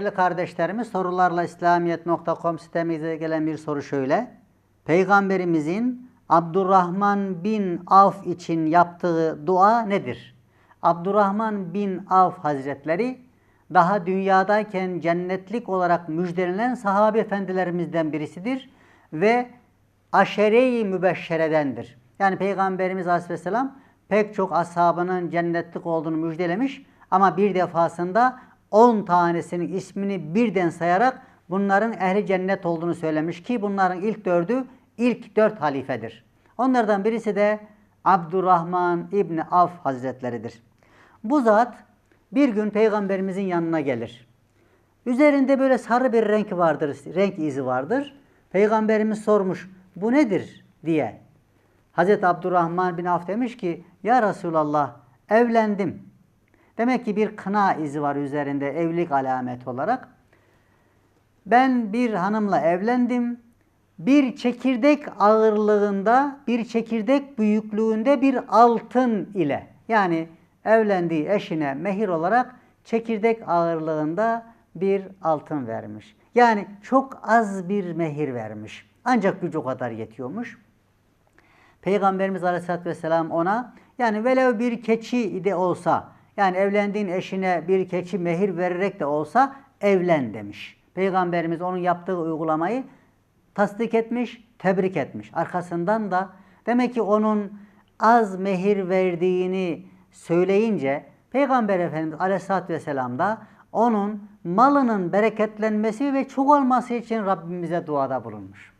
Değerli kardeşlerimiz sorularla İslamiyet.com sitemize gelen bir soru şöyle. Peygamberimizin Abdurrahman bin Avf için yaptığı dua nedir? Abdurrahman bin Avf Hazretleri daha dünyadayken cennetlik olarak müjdelenen sahabe efendilerimizden birisidir ve aşere-i mübeşşeredendir. Yani Peygamberimiz Aleyhisselam pek çok ashabının cennetlik olduğunu müjdelemiş ama bir defasında 10 tanesinin ismini birden sayarak bunların ehli cennet olduğunu söylemiş ki bunların ilk dördü ilk dört halifedir. Onlardan birisi de Abdurrahman İbni Avf Hazretleridir. Bu zat bir gün peygamberimizin yanına gelir. Üzerinde böyle sarı bir renk vardır, renk izi vardır. Peygamberimiz sormuş, bu nedir diye. Hazreti Abdurrahman bin Avf demiş ki, ya Resulallah evlendim. Demek ki bir kına izi var üzerinde evlilik alameti olarak. Ben bir hanımla evlendim. Bir çekirdek ağırlığında, bir çekirdek büyüklüğünde bir altın ile yani evlendiği eşine mehir olarak çekirdek ağırlığında bir altın vermiş. Yani çok az bir mehir vermiş. Ancak gücü o kadar yetiyormuş. Peygamberimiz Aleyhisselatü Vesselam ona yani velev bir keçi de olsa yani evlendiğin eşine bir keçi mehir vererek de olsa evlen demiş. Peygamberimiz onun yaptığı uygulamayı tasdik etmiş, tebrik etmiş. Arkasından da demek ki onun az mehir verdiğini söyleyince Peygamber Efendimiz Aleyhisselatü Vesselam da onun malının bereketlenmesi ve çok olması için Rabbimize duada bulunmuş.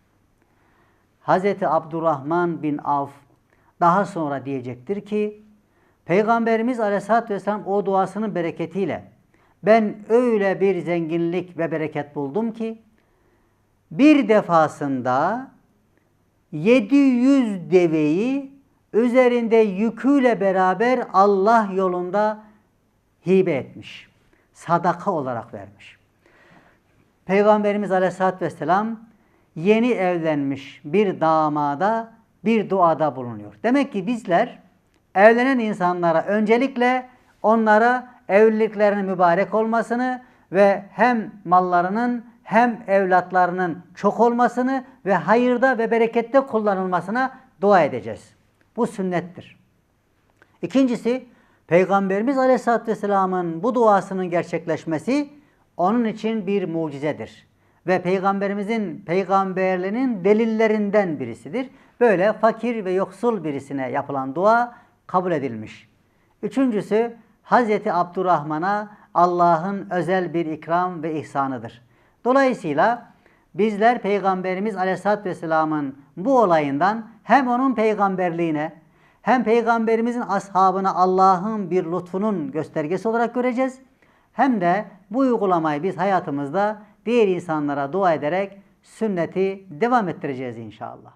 Hazreti Abdurrahman bin Avf daha sonra diyecektir ki Peygamberimiz Aleyhisselatü Vesselam o duasının bereketiyle ben öyle bir zenginlik ve bereket buldum ki bir defasında 700 deveyi üzerinde yüküyle beraber Allah yolunda hibe etmiş. Sadaka olarak vermiş. Peygamberimiz Aleyhisselatü Vesselam yeni evlenmiş bir damada bir duada bulunuyor. Demek ki bizler evlenen insanlara öncelikle onlara evliliklerinin mübarek olmasını ve hem mallarının hem evlatlarının çok olmasını ve hayırda ve berekette kullanılmasına dua edeceğiz. Bu sünnettir. İkincisi, Peygamberimiz Aleyhisselatü Vesselam'ın bu duasının gerçekleşmesi onun için bir mucizedir. Ve Peygamberimizin peygamberliğinin delillerinden birisidir. Böyle fakir ve yoksul birisine yapılan dua kabul edilmiş. Üçüncüsü, Hazreti Abdurrahman'a Allah'ın özel bir ikram ve ihsanıdır. Dolayısıyla bizler Peygamberimiz Aleyhisselatü Vesselam'ın bu olayından hem onun peygamberliğine hem Peygamberimizin ashabına Allah'ın bir lütfunun göstergesi olarak göreceğiz. Hem de bu uygulamayı biz hayatımızda diğer insanlara dua ederek sünneti devam ettireceğiz inşallah.